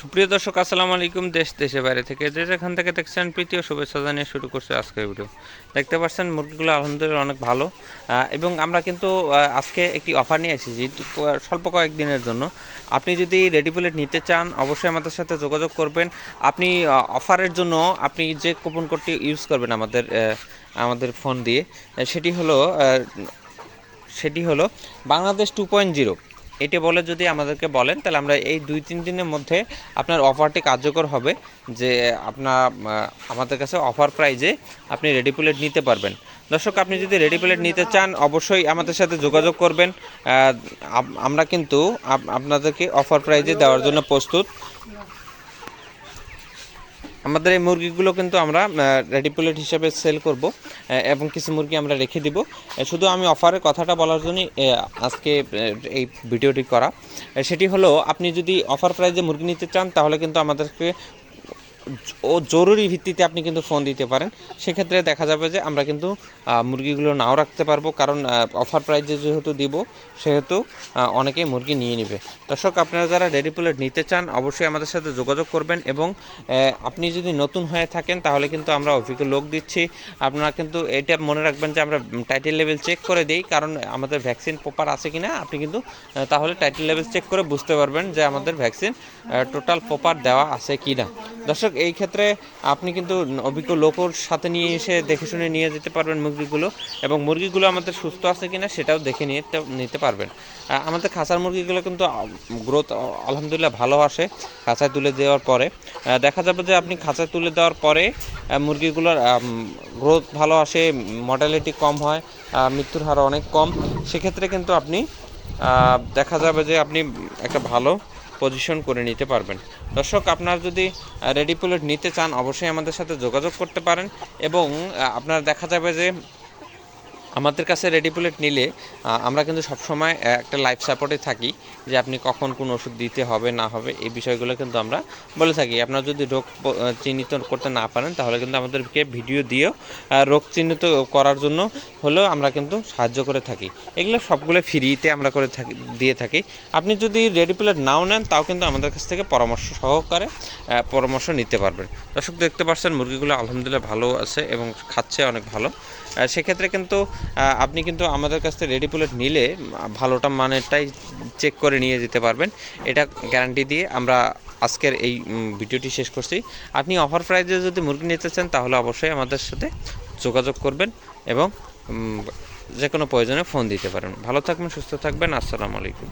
সুপ্রিয় দর্শক, আসসালামু আলাইকুম। দেশ দেশে বাইরে থেকে যে যেখান থেকে দেখছেন প্রীতীয় শুভেচ্ছা জানিয়ে শুরু করছে আজকের ভিডিও দেখতে পাচ্ছেন, মুরগিগুলো আলহামদুলিল্লাহ অনেক ভালো। এবং আমরা কিন্তু আজকে একটি অফার নিয়ে এসেছি স্বল্প কয়েকদিনের জন্য। আপনি যদি রেডি প্লেট নিতে চান, অবশ্যই আমাদের সাথে যোগাযোগ করবেন। আপনি অফারের জন্য আপনি যে কুপন কোডটি ইউজ করবেন আমাদের আমাদের ফোন দিয়ে সেটি হলো সেটি হলো বাংলাদেশ টু পয়েন্ট জিরো এটি বলে যদি আমাদেরকে বলেন, তাহলে আমরা এই দুই, তিন দিনের মধ্যে আপনার অফারটি কার্যকর হবে যে আপনার আমাদের কাছে অফার প্রাইজে আপনি রেডি প্লেট নিতে পারবেন। দর্শক, আপনি যদি রেডি প্লেট নিতে চান, অবশ্যই আমাদের সাথে যোগাযোগ করবেন। আমরা কিন্তু আপনাদেরকে অফার প্রাইজে দেওয়ার জন্য প্রস্তুত। আমাদের এই মুরগিগুলো কিন্তু আমরা রেডি প্লেট হিসেবে সেল করব এবং কিছু মুরগি আমরা রেখে দিব। শুধু আমি অফারের কথাটা বলার জন্যই আজকে এই ভিডিওটি করা। সেটি হলো, আপনি যদি অফার প্রাইজে মুরগি নিতে চান, তাহলে কিন্তু আমাদেরকে ও জরুরি ভিত্তিতে আপনি কিন্তু ফোন দিতে পারেন। সেক্ষেত্রে দেখা যাবে যে আমরা কিন্তু মুরগিগুলো নাও রাখতে পারব। কারণ অফার প্রাইজে যেহেতু দিব সেহেতু আহ, অনেকেই মুরগি নিয়ে নেবে। দর্শক আপনারা যারা রেডি প্লেট নিতে চান অবশ্যই আমাদের সাথে যোগাযোগ করবেন এবং আপনি যদি নতুন হয়ে থাকেন তাহলে কিন্তু আমরা অভিজ্ঞ লোক দিচ্ছি। আপনারা কিন্তু এটা মনে রাখবেন যে আমরা টাইটেল লেভেল চেক করে দিই কারণ আমাদের ভ্যাকসিন প্রপার আছে কি না আপনি কিন্তু তাহলে টাইটেল লেভেল চেক করে বুঝতে পারবেন যে আমাদের ভ্যাকসিন টোটাল প্রপার দেওয়া আছে কি না দর্শক, এই ক্ষেত্রে আপনি কিন্তু অভিজ্ঞ লোকর সাথে নিয়ে এসে দেখে শুনে নিয়ে যেতে পারবেন মুরগিগুলো এবং মুরগিগুলো আমাদের সুস্থ আছে কিনা সেটাও দেখে নিয়ে নিতে পারবেন। আমাদের খাঁচার মুরগিগুলো কিন্তু গ্রোথ আলহামদুলিল্লাহ ভালো আসে খাঁচায় তুলে দেওয়ার পরে। দেখা যাবে যে আপনি খাঁচায় তুলে দেওয়ার পরে মুরগিগুলোর গ্রোথ ভালো আসে মর্টালিটি কম হয় মৃত্যুর হার অনেক কম। সেক্ষেত্রে কিন্তু আপনি দেখা যাবে যে আপনি একটা ভালো পজিশন করে নিতে পারবেন। দর্শক, আপনার যদি রেডি পুলেট নিতে চান, অবশ্যই আমাদের সাথে যোগাযোগ করতে পারেন এবং আপনার দেখা যাবে যে আমাদের কাছে রেডি প্লেট নিলে আমরা কিন্তু সবসময় একটা লাইফ সাপোর্টে থাকি যে আপনি কখন কোন ওষুধ দিতে হবে, না হবে, এই বিষয়গুলো কিন্তু আমরা বলে থাকি। আপনার যদি রোগ চিহ্নিত করতে না পারেন, তাহলে কিন্তু আমাদেরকে ভিডিও দিয়েও রোগ চিহ্নিত করার জন্য হলেও আমরা কিন্তু সাহায্য করে থাকি। এগুলো সবগুলো ফ্রিতে আমরা করে থাকি, দিয়ে থাকি। আপনি যদি রেডি প্লেট নাও নেন, তাও কিন্তু আমাদের কাছ থেকে পরামর্শ সহকারে পরামর্শ নিতে পারবেন। দর্শক, দেখতে পাচ্ছেন, মুরগিগুলো আলহামদুলিল্লাহ ভালো আছে এবং খাচ্ছে অনেক ভালো। সেক্ষেত্রে কিন্তু আপনি কিন্তু আমাদের কাছ থেকে রেডি বুলেট নিলে ভালোটা মানেরটাই চেক করে নিয়ে যেতে পারবেন। এটা গ্যারান্টি দিয়ে আমরা আজকের এই ভিডিওটি শেষ করছি। আপনি অফার প্রাইজে যদি মুরগি নিতে চান, তাহলে অবশ্যই আমাদের সাথে যোগাযোগ করবেন এবং যে কোনো প্রয়োজনে ফোন দিতে পারেন। ভালো থাকবেন, সুস্থ থাকবেন। আসসালামু আলাইকুম।